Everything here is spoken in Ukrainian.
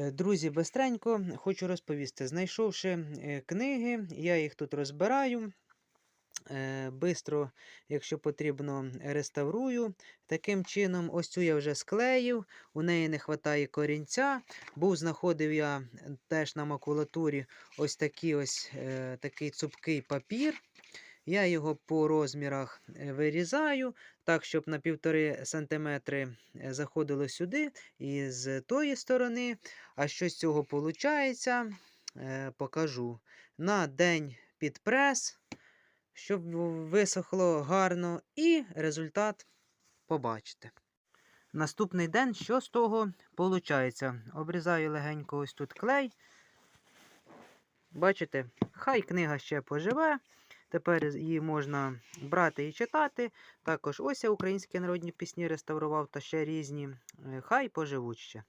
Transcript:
Е, Друзі, бистренько хочу розповісти. Знайшовши е, книги, я їх тут розбираю. е, Бистро, якщо потрібно, реставрую. Таким чином, ось цю я вже склеїв, у неї не вистачає корінця. Був знаходив я теж на макулатурі ось такий ось такий цупкий папір. Я його по розмірах е, вирізаю, так, щоб на півтори сантиметри е, заходило сюди і з тої сторони. А що з цього виходить, покажу. На день під прес, щоб висохло гарно, і результат побачите. Наступний день, що з того виходить? Обрізаю легенько ось тут клей. Бачите, хай книга ще поживе. Тепер її можна брати і читати. Також ось я українські народні пісні реставрував та ще різні. Е, Хай поживуть ще.